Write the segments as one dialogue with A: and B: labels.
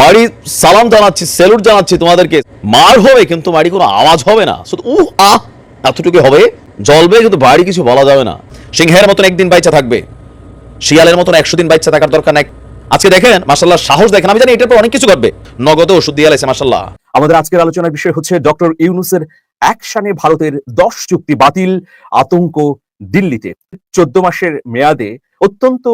A: মারি সালাম জানাচ্ছি স্যালুট জানাচ্ছি তোমাদেরকে। মার হবে, কিন্তু মারি কোনো আওয়াজ হবে না। শুধু উহ, আহ এতটুকু হবে। জলবে কিন্তু বাড়ি কিছু বলা যাবে না। সিংহের মতন একদিন বাইচা থাকবে। শিয়ালের মতন একশো দিন বাইচা থাকার দরকার নাই। আজকে দেখেন মাসাল্লাহ সাহস দেখেন। আমি জানি এটার পর অনেক কিছু ঘটবে। নগদ ওষুধ দিয়ে আলাইছে মাসাল্লাহ
B: আমাদের আজকের আলোচনার বিষয় হচ্ছে ডক্টর ইউনুসের অ্যাকশনে ভারতের দশ চুক্তি বাতিল আতঙ্ক দিল্লিতে। চোদ্দ মাসের মেয়াদে অত্যন্ত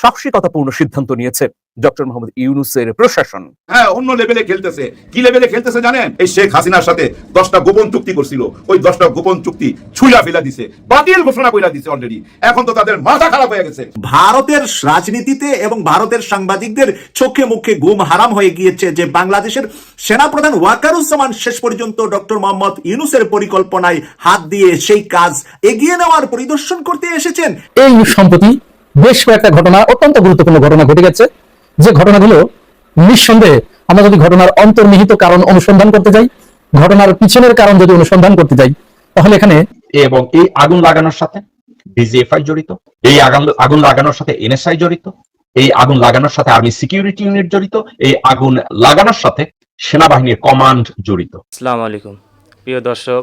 B: সাহসিকতাপূর্ণ সিদ্ধান্ত নিয়েছে। ডক্টর মোহাম্মদ ইউনুসের প্রশাসন।
C: হ্যাঁ অন্য লেভেলে খেলতেছে। কি লেভেলে খেলতেছে জানেন? এই শেখ হাসিনার সাথে দশটা গোপন চুক্তি করছিল। ওই দশটা গোপন চুক্তি ছুঁড়া ফেলা দিছে। বাতিল ঘোষণা কইরা দিছে অলরেডি এখন তো তাদের মাথা খারাপ হয়ে গেছে।
D: ভারতের রাজনীতিতে এবং ভারতের সাংবাদিকদের চোখে মুখে গুম হারাম হয়ে গিয়েছে যে বাংলাদেশের সেনাপ্রধান ওয়াকারুজ্জামান শেষ পর্যন্ত ডক্টর মোহাম্মদ ইউনুসের পরিকল্পনায় হাত দিয়ে সেই কাজ এগিয়ে নেওয়ার পরিদর্শন করতে এসেছেন।
E: এই সম্প্রতি বেশ কয়েকটা ঘটনা অত্যন্ত গুরুত্বপূর্ণ ঘটনা ঘটে গেছে। যে ঘটনাগুলো নিঃসন্দেহে আমরা যদি ঘটনার অন্তর্নিহিত কারণ অনুসন্ধান করতে যাই ঘটনার পিছনের কারণ যদি অনুসন্ধান করতে যাই তাহলে এখানে
F: এবং এই আগুন লাগানোর সাথে ডিজিএফআই জড়িত এই আগুন আগুন লাগানোর সাথে এনএসআই জড়িত এই আগুন লাগানোর সাথে আর্মি সিকিউরিটি ইউনিট জড়িত এই আগুন লাগানোর সাথে সেনাবাহিনীর কমান্ড জড়িত।
G: আসসালামু আলাইকুম। প্রিয় দর্শক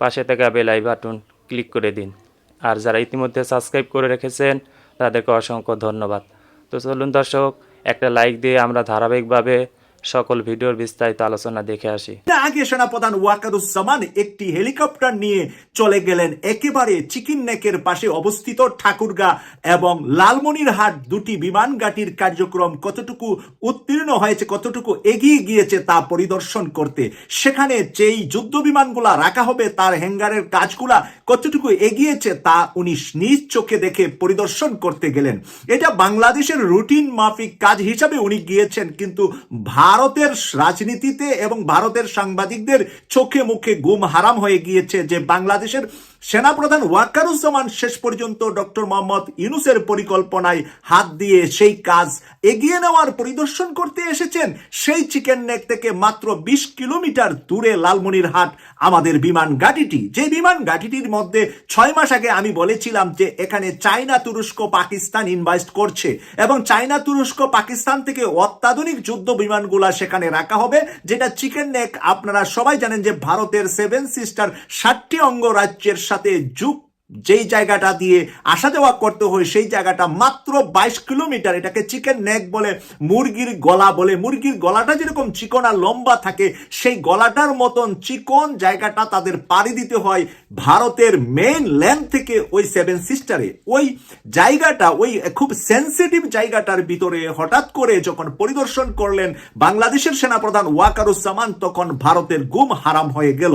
G: পাশে থাকা বেল আই বাটন ক্লিক করে দিন। আর যারা ইতিমধ্যে সাবস্ক্রাইব করে রেখেছেন, তাদেরকে অসংখ্য ধন্যবাদ। তো চলুন দর্শক, একটা লাইক দিয়ে আমরা ধারাবাহিকভাবে সকল ভিডিওর বিস্তারিত আলোচনা দেখে আসি।
D: আগে সেনাপ্রধান ওয়াকারুজ্জামান একটি হেলিকপ্টার নিয়ে চলে গেলেন একেবারে চিকিন নেকের পাশে অবস্থিত ঠাকুরগা এবং লালমনিরহাট দুটি বিমান ঘাটির কার্যক্রম কতটুকু উত্তীর্ণ হয়েছে, কতটুকু এগিয়ে গিয়েছে তা পরিদর্শন করতে। সেখানে যেই যুদ্ধ বিমানগুলা রাখা হবে, তার হ্যাঙ্গারের কাজগুলা কতটুকু এগিয়েছে তা উনি নিজ চোখে দেখে পরিদর্শন করতে গেলেন। এটা বাংলাদেশের রুটিন মাফিক কাজ হিসাবে উনি গিয়েছেন, কিন্তু ভারতের রাজনীতিতে এবং ভারতের সাংবাদিকদের চোখে মুখে গুম হারাম হয়ে গিয়েছে যে বাংলাদেশের সেনাপ্রধান ওয়াকারুজ্জামান শেষ পর্যন্ত ডক্টর মোহাম্মদ ইউনুসের পরিকল্পনায় হাত দিয়ে সেই কাজ এগিয়ে নেওয়ার পরিদর্শন করতে এসেছেন। সেই চিকেন নেক থেকে মাত্র বিশ কিলোমিটার দূরে লালমনিরহাট আমাদের বিমান ঘাটিটি। যে বিমান ঘাটিটির মধ্যে ছয় মাস আগে আমি বলেছিলাম যে এখানে চায়না তুরস্ক পাকিস্তান ইনভেস্ট করছে এবং চায়না তুরস্ক পাকিস্তান থেকে অত্যাধুনিক যুদ্ধ বিমানগুলা সেখানে রাখা হবে, যেটা চিকেন নেক আপনারা সবাই জানেন যে ভারতের সেভেন সিস্টার ষাটটি অঙ্গরাজ্যের সাথে যুগ যেই জায়গাটা দিয়ে আসা যাওয়া করতে হয়, সেই জায়গাটা মাত্র বাইশ কিলোমিটার। এটাকে চিকেন নেক বলে, মুরগির গলা বলে। মুরগির গলাটা যেরকম চিকন আর লম্বা থাকে, সেই গলাটার মতন চিকন জায়গাটা তাদের পাড়ি দিতে হয় ভারতের মেইন ল্যান্ড থেকে ওই সেভেন সিস্টারে ওই জায়গাটা, ওই খুব সেন্সিটিভ জায়গাটার ভিতরে হঠাৎ করে যখন পরিদর্শন করলেন বাংলাদেশের সেনাপ্রধান ওয়াকারুজ্জামান, তখন ভারতের গুম হারাম হয়ে গেল।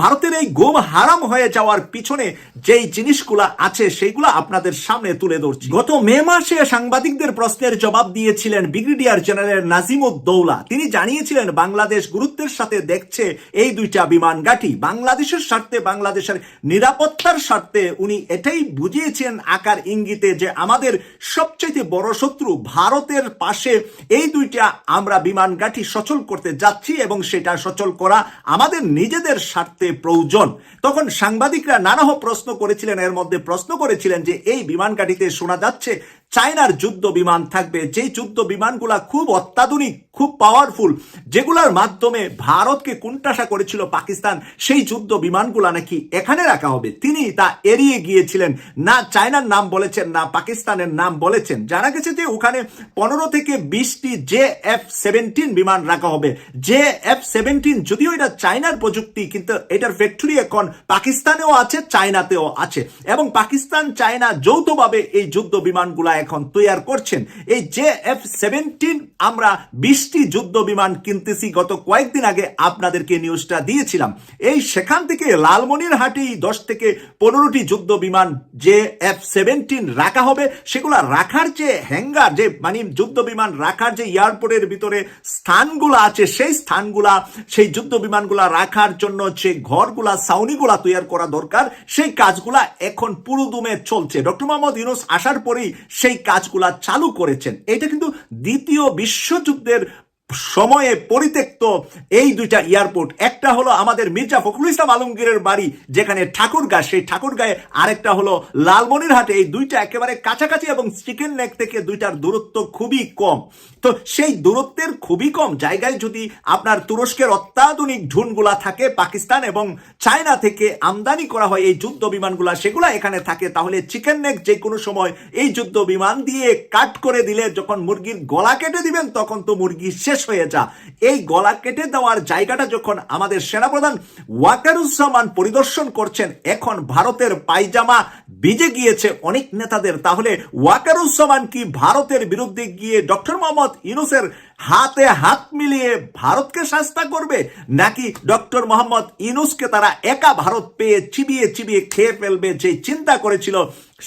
D: ভারতের এই গুম হারাম হয়ে যাওয়ার পিছনে যেই জিনিসগুলা আছে, সেইগুলা আপনাদের সামনে তুলে ধরছি। গত মে মাসে সাংবাদিকদের প্রশ্নের জবাব দিয়েছিলেন ব্রিগেডিয়ার জেনারেল নাজিমুদ্দৌলা তিনি জানিয়েছিলেন, বাংলাদেশ গুরুত্বের সাথে দেখছে এই দুইটা বিমান ঘাঁটি। বাংলাদেশের স্বার্থে, বাংলাদেশের নিরাপত্তার স্বার্থে উনি এটাই বুঝিয়েছেন। আকার ইঙ্গিতে যে আমাদের সবচেয়ে বড় শত্রু ভারতের পাশে এই দুইটা আমরা বিমান ঘাঁটি সচল করতে যাচ্ছি এবং সেটা সচল করা আমাদের নিজেদের স্বার্থে প্রয়োজন। তখন সাংবাদিকরা নানাহ প্রশ্ন করেছিলেন এর মধ্যে প্রশ্ন করেছিলেন যে এই বিমান ঘাঁটিতে শোনা যাচ্ছে চায়নার যুদ্ধ বিমান থাকবে। যেই যুদ্ধ বিমানগুলা খুব অত্যাধুনিক, খুব পাওয়ারফুল যেগুলোর মাধ্যমে ভারতকে কুণ্ঠাসা করেছিল পাকিস্তান, সেই যুদ্ধ বিমানগুলা নাকি এখানে রাখা হবে। তিনি তা এড়িয়ে গিয়েছিলেন। না চায়নার নাম বলেছেন, না পাকিস্তানের নাম বলেছেন। জানা গেছে যে ওখানে পনেরো থেকে বিশটি জে এফ সেভেন্টিন বিমান রাখা হবে। জে এফ সেভেন্টিন যদিও এটা চায়নার প্রযুক্তি, কিন্তু এটার ফ্যাক্টরি এখন পাকিস্তানেও আছে, চায়নাতেও আছে। এবং পাকিস্তান চায়না যৌথভাবে এই যুদ্ধ বিমানগুলা এখন তৈয়ার করছেন। এই জে এফ সেভেন্টিন আমরা বিশটি যুদ্ধ বিমান কিনতেছি, গত কয়েকদিন আগে আপনাদেরকে নিউজটা দিয়েছিলাম। এই সেখান থেকে লালমনিরহাটেই দশ থেকে পনেরোটি যুদ্ধ বিমান যে এফ সেভেন্টিন রাখা হবে। সেগুলা রাখার যে হ্যাঙ্গার যে মানে যুদ্ধ বিমান রাখার যে এয়ারপোর্টের ভিতরে স্থানগুলো আছে, সেই স্থানগুলা, সেই যুদ্ধ বিমানগুলা রাখার জন্য যে ঘরগুলা সাউনিগুলা তৈরি করা দরকার, সেই কাজগুলা এখন পুরুদুমে চলছে। ডক্টর মোহাম্মদ ইউনুস আসার পরেই সেই কাজগুলা চালু করেছেন। এটা কিন্তু দ্বিতীয় বিশ্বযুদ্ধের সময়ে পরিত্যক্ত এই দুইটা এয়ারপোর্ট। একটা হলো আমাদের মির্জা ফখরুল ইসলাম আলমগীরের বাড়ি, যেখানে ঠাকুরগা, সেই ঠাকুরগাঁয়ে আরেকটা হলো লালমনিরহাটে। এই দুইটা একেবারে কাছাকাছি এবং চিকেন লেক থেকে দুইটার দূরত্ব খুবই কম। তো সেই দূরত্বের খুবই কম জায়গায় যদি আপনার তুরস্কের অত্যাধুনিক ঢুনগুলা থাকে, পাকিস্তান এবং চায়না থেকে আমদানি করা হয় এই যুদ্ধ বিমানগুলা, সেগুলা এখানে থাকে, তাহলে চিকেন নেক যে কোনো সময় এই যুদ্ধ বিমান দিয়ে কাট করে দিলে যখন মুরগির গলা কেটে দিবেন, তখন তো মুরগি শেষ। হয়ে যা। এই গলা কেটে দেওয়ার জায়গাটা যখন আমাদের সেনাপ্রধান ওয়াকারুজ্জামান পরিদর্শন করছেন, এখন ভারতের পায়জামা বিজে গিয়েছে অনেক নেতাদের। তাহলে ওয়াকারুজ্জামান কি ভারতের বিরুদ্ধে গিয়ে ডক্টর মোহাম্মদ ইউনুসের হাতে হাত মিলিয়ে ভারতকে শাস্তা করবে? নাকি ডক্টর মোহাম্মদ ইউনুসকে তারা একা ভারত পেয়ে চিবিয়ে চিবিয়ে খেয়ে ফেলবে? যে চিন্তা করেছিল,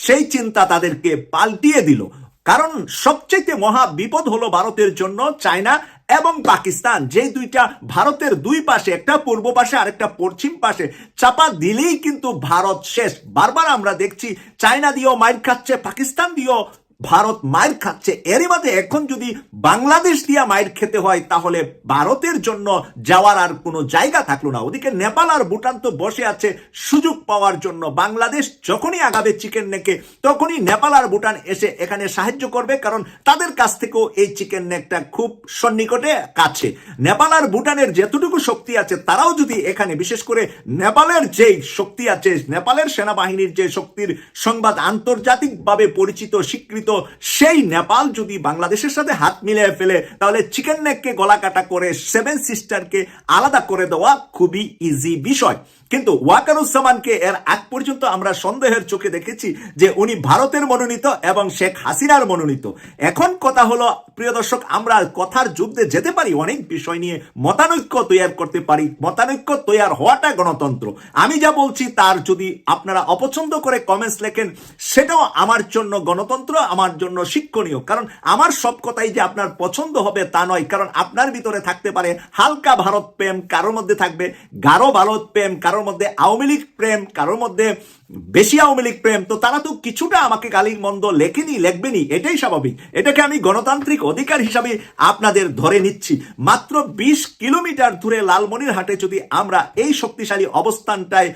D: সেই চিন্তা তাদেরকে পাল্টিয়ে দিল। কারণ সবচেয়ে মহা বিপদ হলো ভারতের জন্য চায়না এবং পাকিস্তান, যে দুইটা ভারতের দুই পাশে, একটা পূর্ব পাশে আরেকটা পশ্চিম পাশে, চাপা দিলেই কিন্তু ভারত শেষ। বারবার আমরা দেখছি, চায়না দিয়েও মাইর খাচ্ছে, পাকিস্তান দিয়েও ভারত মায়ের খাচ্ছে। এরই মাঝে এখন যদি বাংলাদেশ দিয়া মায়ের খেতে হয়, তাহলে ভারতের জন্য যাওয়ার আর কোনো জায়গা থাকল না। ওদিকে নেপাল আর ভুটান তো বসে আছে সুযোগ পাওয়ার জন্য। বাংলাদেশ যখনই আগাবে চিকেন নেকে, তখনই নেপাল আর ভুটান এসে এখানে সাহায্য করবে, কারণ তাদের কাছ থেকেও এই চিকেন নেকটা খুব সন্নিকটে কাছে। নেপাল আর ভুটানের যেতটুকু শক্তি আছে, তারাও যদি এখানে, বিশেষ করে নেপালের যেই শক্তি আছে, নেপালের সেনাবাহিনীর যে শক্তির সংবাদ আন্তর্জাতিকভাবে পরিচিত, স্বীকৃত সেই নেপাল যদি বাংলাদেশের সাথে হাত মিলিয়ে ফেলে, তাহলে চিকেন নেককে গলা কাটা করে সেভেন সিস্টারকে আলাদা করে দেওয়া খুবই ইজি বিষয়। কিন্তু ওয়াকারুজ্জামানকে এর আগ পর্যন্ত আমরা সন্দেহের চোখে দেখেছি যে উনি ভারতের মনোনীত এবং শেখ হাসিনার মনোনীত। এখন কথা হলো, প্রিয় দর্শক, আমরা কথার যুদ্ধে যেতে পারি? অনেক বিষয় নিয়ে মতানৈক্য তৈরি করতে পারি। মতানৈক্য তৈরি হওয়াটা গণতন্ত্র। আমি যা বলছি তার যদি আপনারা অপছন্দ করে কমেন্টস লেখেন, সেটাও আমার জন্য গণতন্ত্র, আমার জন্য শিক্ষণীয়। কারণ আমার সব কথাই যে আপনার পছন্দ হবে তা নয়। কারণ আপনার ভিতরে থাকতে পারে হালকা ভারত প্রেম, কারোর মধ্যে থাকবে গাঢ় ভারত প্রেম, কারোর মধ্যে আওয়ামী লীগ প্রেম, কারোর মধ্যে বেশি আওয়ামী লীগ প্রেম, তো তারা তো কিছুটা আমাকে গালি মন্দ লেখেনি, লেখবেনি, এটাই স্বাভাবিক। এটাকে আমি গণতান্ত্রিক অধিকার হিসাবে আপনাদের ধরে নিচ্ছি। মাত্র বিশ কিলোমিটার দূরে লালমনিরহাটে যদি আমরা এই শক্তিশালী অবস্থানটায়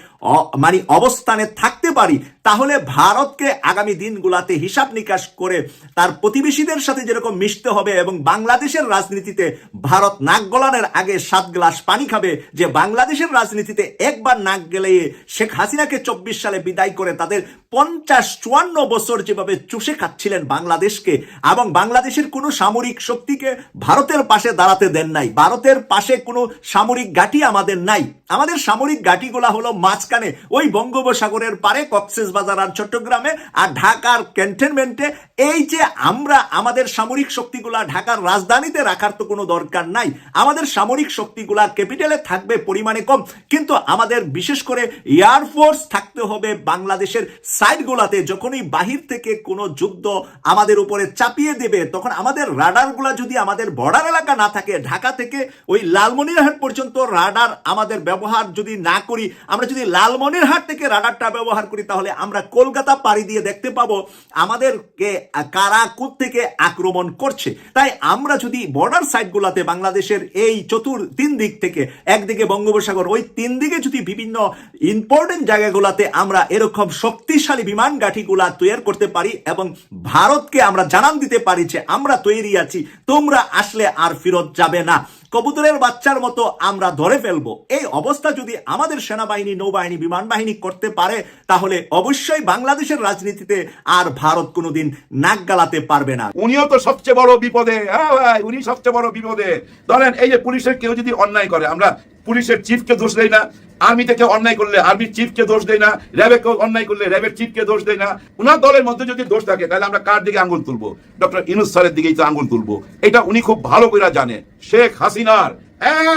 D: মানে অবস্থানে থাকতে পারি, তাহলে ভারতকে আগামী দিনগুলাতে হিসাব নিকাশ করে তার প্রতিবেশীদের সাথে যেরকম মিশতে হবে এবং বাংলাদেশের রাজনীতিতে ভারত নাক গলানের আগে সাত গ্লাস পানি খাবে, যে বাংলাদেশের রাজনীতিতে একবার নাক গেলে শেখ হাসিনাকে চব্বিশ সালে বিদায় করে তাদের পঞ্চাশ চুয়ান্ন বছর যেভাবে চুষে খাচ্ছিলেন বাংলাদেশকে এবং বাংলাদেশের কোনো সামরিক শক্তিকে ভারতের পাশে দাঁড়াতে দেন নাই। ভারতের পাশে কোনো সামরিক ঘাঁটি আমাদের নাই। আমাদের সামরিক ঘাঁটিগুলা হলো মাঝখানে ওই বঙ্গোপসাগরের পারে কক্সেস বাজার আর চট্টগ্রামে আর ঢাকার ক্যান্টনমেন্টে। এই যে আমরা আমাদের সামরিক শক্তিগুলা ঢাকার রাজধানীতে রাখার তো কোনো দরকার নাই। আমাদের সামরিক শক্তিগুলা ক্যাপিটালে থাকবে পরিমাণে কম। কিন্তু আমাদের বিশেষ করে এয়ারফোর্স থাকতে হবে বাংলাদেশের সাইডগুলাতে যখনই বাহির থেকে কোনো যুদ্ধ আমাদের উপরে চাপিয়ে দেবে, তখন আমাদের রাডারগুলা যদি আমাদের বর্ডার এলাকা না থাকে, ঢাকা থেকে ওই লালমনিরহাট পর্যন্ত রাডার আমাদের ব্যবহার যদি না করি, আমরা যদি লালমনিরহাট থেকে রাডারটা ব্যবহার করি, তাহলে আমরা কলকাতা পাড়ি দিয়ে দেখতে পাবো আমাদেরকে কারা থেকে আক্রমণ করছে। তাই আমরা যদি বর্ডার সাইডগুলোতে বাংলাদেশের এই চতুর তিন দিক থেকে, একদিকে বঙ্গোপসাগর, ওই তিন দিকে যদি বিভিন্ন ইম্পর্টেন্ট জায়গাগুলোতে আমরা এরকম শক্তিশালী বিমান গাঠিগুলা তৈরি করতে পারি এবং ভারতকে আমরা জানান দিতে পারি যে আমরা তৈরি আছি, তোমরা আসলে আর ফেরত যাবে না। কবুতরের বাচ্চার মতো আমরা ধরে ফেলব। এই অবস্থা যদি আমাদের সেনাবাহিনী, নৌবাহিনী, বিমান বাহিনী করতে পারে, তাহলে অবশ্যই বাংলাদেশের রাজনীতিতে আর ভারত কোনোদিন নাক গালাতে পারবে না।
C: উনিও তো সবচেয়ে বড় বিপদে হ্যাঁ ভাই, উনি সবচেয়ে বড় বিপদে। ধরেন এই যে পুলিশের কেউ যদি অন্যায় করে, আমরা পুলিশের চিফকে দোষ দেয় না আর্মি থেকে অন্যায় করলে আর্মির চিফকে দোষ দেয় না র্যাবে অন্যায় করলে র্যাবের চিফকে দোষ দেয় না। উনার দলের মধ্যে যদি দোষ থাকে, তাহলে আমরা কার দিকে আঙ্গুল তুলবো? ডক্টর ইনুস স্যারের দিকেই তো আঙ্গুল তুলবো। এটা উনি খুব ভালো করে জানে। শেখ হাসিনার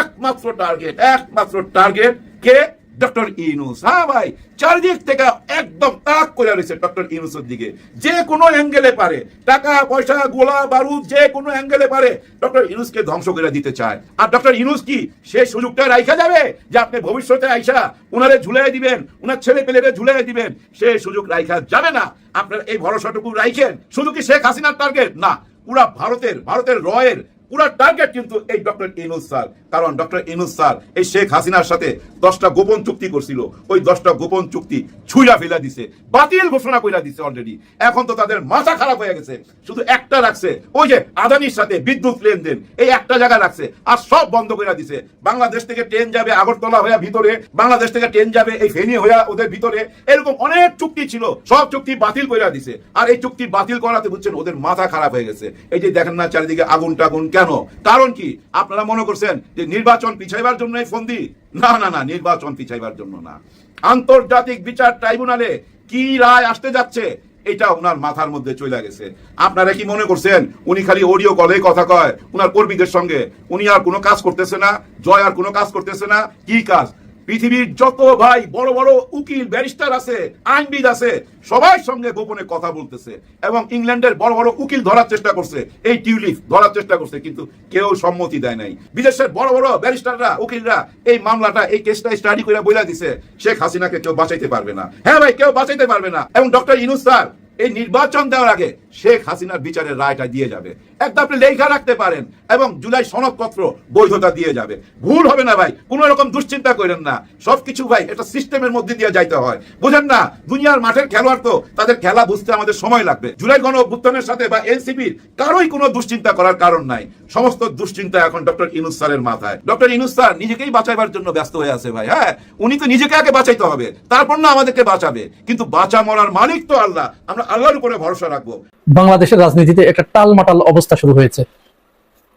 C: একমাত্র টার্গেট একমাত্র টার্গেট কে ডক্টর ইনুস হ্যাঁ ভাই, চারিদিক থেকে একদম তাক করে রয়েছে ডক্টর ইনুসের দিকে। যে কোনো অ্যাঙ্গেলে পারে, টাকা, পয়সা, গোলা, বারুদ, যে কোনো অ্যাঙ্গেলে পারে, ডক্টর ইনুসকে ধ্বংস করে দিতে চায়। আর ডক্টর ইনুস কি সে সুযোগটা রাইখা যাবে? যে আপনি ভবিষ্যতে আইসা উনারে ঝুলাই দিবেন, উনার ছেলে পেলেরে ঝুলাই দিবেন, সে সুযোগ রাইখা যাবে না। আপনার এই ভরসাটুকু রাইখেন। শুধু কি শেখ হাসিনার টার্গেট না, পুরা ভারতের ভারতের রয়ের পুরা টার্গেট কিন্তু এই ডক্টর ইনুস স্যার। কারণ ডক্টর ইনুস স্যার, এই শেখ হাসিনার সাথে দশটা গোপন চুক্তি করছিল। ওই দশটা গোপন চুক্তি ছুঁড়া ফেলা দিছে, বাতিল ঘোষণা কইরা দিছে অলরেডি এখন তো তাদের মাথা খারাপ হয়ে গেছে। শুধু একটা রাখছে, ওই যে আদানির সাথে বিদ্যুৎ লেনদেন, এই একটা জায়গা রাখছে, আর সব বন্ধ করে দিছে। বাংলাদেশ থেকে ট্রেন যাবে আগরতলা হয়ে ভিতরে, বাংলাদেশ থেকে ট্রেন যাবে এই ফেনী হয়ে ওদের ভিতরে। এরকম অনেক চুক্তি ছিল, সব চুক্তি বাতিল করে দিছে। আর এই চুক্তি বাতিল করাতে বুঝছেন, ওদের মাথা খারাপ হয়ে গেছে। এই যে দেখেন না চারিদিকে আগুন টাগুন কেন? কারণ কি? আপনারা মনে করছেন যে নির্বাচন পিছাইবার জন্য ফন্দি না না না, নির্বাচন পিছাইবার জন্য না। আন্তর্জাতিক বিচার ট্রাইব্যুনালে কি রায় আসতে যাচ্ছে, এটা ওনার মাথার মধ্যে চলে গেছে। আপনারা কি মনে করছেন, উনি খালি অডিও কলে কথা কয়, উনার কর্মীদের সঙ্গে। উনি আর কোনো কাজ করতেছে না, জয় আর কোনো কাজ করতেছে না, কি কাজ? পৃথিবীর যত ভাই, বড় বড় উকিল, ব্যারিস্টার আছে, আইনবিদ আছে, সবার সঙ্গে গোপনে কথা বলতেছে এবং ইংল্যান্ডের বড় বড় উকিল ধরার চেষ্টা করছে, এই টিউলিপ ধরার চেষ্টা করছে, কিন্তু কেউ সম্মতি দেয় নাই। বিদেশের বড় বড় ব্যারিস্টাররা, উকিলরা এই মামলাটা, এই কেসটা স্টাডি করে বইলা দিছে, শেখ হাসিনাকে কেউ বাঁচাইতে পারবে না। হ্যাঁ ভাই, কেউ বাঁচাইতে পারবে না। এবং ডক্টর ইনুস স্যার, এই নির্বাচন দেওয়ার আগে শেখ হাসিনার বিচারের রায়টা দিয়ে যাবে। একটা আপনি লেখা রাখতে পারেন এবং জুলাই সনদপত্র বৈধতা দিয়ে যাবে। ভুল হবে না ভাই, কোন রকম দুশ্চিন্তা করেন না। সবকিছু ভাই, এটা সিস্টেমের মধ্যে দিয়ে যাইতে হয়। বুঝেন না, দুনিয়ার মাঠের খেলোয়াড় তো তাদের খেলা বুঝতে আমাদের সময় লাগবে। জুলাই গণ অভ্যুত্থানের সাথে বা এনসিপির কারোই কোনো দুশ্চিন্তা করার কারণ নাই। সমস্ত দুশ্চিন্তা এখন ডক্টর ইনুস স্যারের মাথায়। ডক্টর ইনুস স্যার নিজেকেই বাঁচাইবার জন্য ব্যস্ত হয়ে আছে ভাই হ্যাঁ? উনি তো নিজেকে আগে বাঁচাইতে হবে, তারপর না আমাদেরকে বাঁচাবে। কিন্তু বাঁচা মরার মালিক তো আল্লাহ। আমরা আল্লাহর উপরে ভরসা রাখব।
E: বাংলাদেশের রাজনীতিতে একটা টালমাটাল অবস্থা শুরু হয়েছে।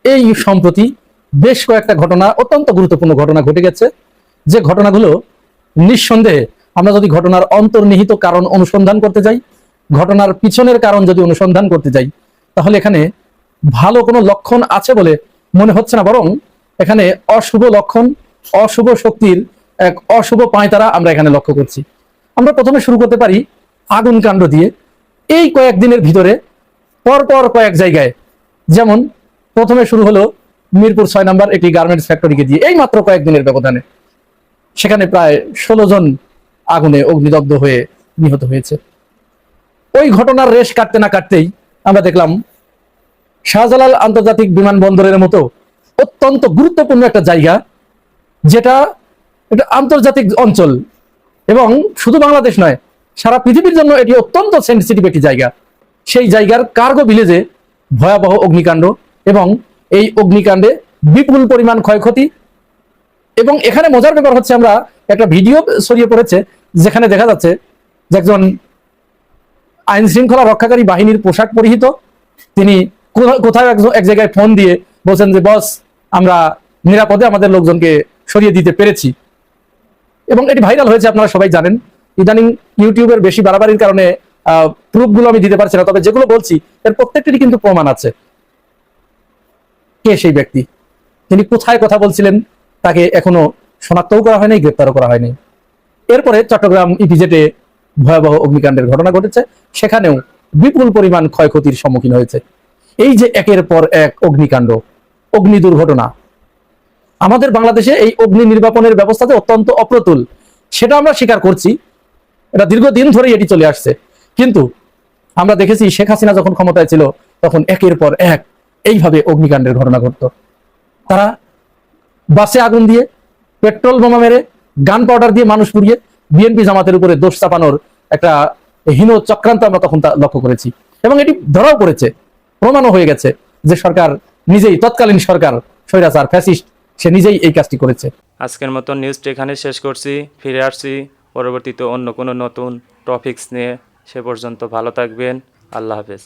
E: এই সম্প্রতি বেশ কয়েকটা ঘটনা, অত্যন্ত গুরুত্বপূর্ণ ঘটনা ঘটে গেছে। যে ঘটনাগুলো নিঃসন্দেহে আমরা যদি ঘটনার অন্তর্নিহিত কারণ অনুসন্ধান করতে যাই, ঘটনার পিছনের কারণ যদি অনুসন্ধান করতে যাই, তাহলে এখানে ভালো কোনো লক্ষণ আছে বলে মনে হচ্ছে না, বরং এখানে অশুভ লক্ষণ, অশুভ শক্তির এক অশুভ পাঁয়তারা আমরা এখানে লক্ষ্য করছি। আমরা প্রথমে শুরু করতে পারি আগুন কাণ্ড দিয়ে। এই কয়েকদিনের ভিতরে পরপর কয়েক জায়গায়, যেমন প্রথমে শুরু হলো মিরপুর ছয় নম্বর একটি গার্মেন্টস ফ্যাক্টরিকে দিয়ে, এই মাত্র কয়েকদিনের ব্যবধানে। সেখানে প্রায় ষোলো জন আগুনে অগ্নিদগ্ধ হয়ে নিহত হয়েছে। ওই ঘটনার রেশ কাটতে না কাটতেই আমরা দেখলাম, শাহজালাল আন্তর্জাতিক বিমানবন্দরের মতো অত্যন্ত গুরুত্বপূর্ণ একটা জায়গা, যেটা একটা আন্তর্জাতিক অঞ্চল এবং শুধু বাংলাদেশ নয় সারা পৃথিবীর জন্য এটি অত্যন্ত সেন্সিটিভ একটি জায়গা। সেই জায়গার কার্গো ভিলেজে ভয়াবহ অগ্নিকাণ্ড এবং এই অগ্নিকাণ্ডে বিপুল পরিমাণ ক্ষয়ক্ষতি এবং এখানে মজার ব্যাপার হচ্ছে আমরা একটা ভিডিও ছড়িয়ে পড়েছে, যেখানে দেখা যাচ্ছে যে একজন আইন শৃঙ্খলা রক্ষাকারী বাহিনীর পোশাক পরিহিত। তিনি কোথা- কোথাও এক জায়গায় ফোন দিয়ে বলছেন যে, বস, আমরা নিরাপদে আমাদের লোকজনকে সরিয়ে দিতে পেরেছি। এবং এটি ভাইরাল হয়েছে, আপনারা সবাই জানেন। ইদানিং ইউটিউবের বেশি বাড়াবাড়ির কারণে প্রুফগুলো আমি দিতে পারছি না। তবে যেগুলো বলছি, এর প্রত্যেকটিরই কিন্তু প্রমাণ আছে। কে সেই ব্যক্তি? তিনি কোথায় কথা বলছিলেন, তাকে এখনও শনাক্তও করা হয়নি, গ্রেপ্তারও করা হয়নি। এরপরে চট্টগ্রাম ইপিজেটে ভয়াবহ অগ্নিকাণ্ডের ঘটনা ঘটেছে। সেখানেও বিপুল পরিমাণ ক্ষয়ক্ষতির সম্মুখীন হয়েছে। এই যে একের পর এক অগ্নিকাণ্ড, অগ্নি দুর্ঘটনা, আমাদের বাংলাদেশে এই অগ্নি নির্বাপনের ব্যবস্থাতে অত্যন্ত অপ্রতুল। সেটা আমরা স্বীকার করছি। এটা দীর্ঘদিন ধরেই এটি চলে আসছে। কিন্তু আমরা দেখেছি শেখ হাসিনা যখন ক্ষমতায় ছিল, তখন একের পর এক এইভাবে অগ্নিকাণ্ডের ঘটনা ঘটত। তারা বাসে আগুন দিয়ে, পেট্রোল বোমা মেরে, গান পাউডার দিয়ে মানুষ পুড়িয়ে, বিএনপি জামাতের উপরে দোষ চাপানোর একটা হীন চক্রান্ত আমরা তখন তা লক্ষ্য করেছি। এবং এটি ধরাও পড়েছে, প্রমাণও হয়ে গেছে যে সরকার নিজেই, তৎকালীন সরকার, স্বৈরাচার, ফ্যাসিস্ট, সে নিজেই এই কাজটি করেছে।
G: আজকের মতো নিউজটি এখানে শেষ করছি, ফিরে আসছি। পরবর্তীতে অন্য কোনো নতুন টপিকস নিয়ে সে পর্যন্ত ভালো থাকবেন। আল্লাহ হাফেজ।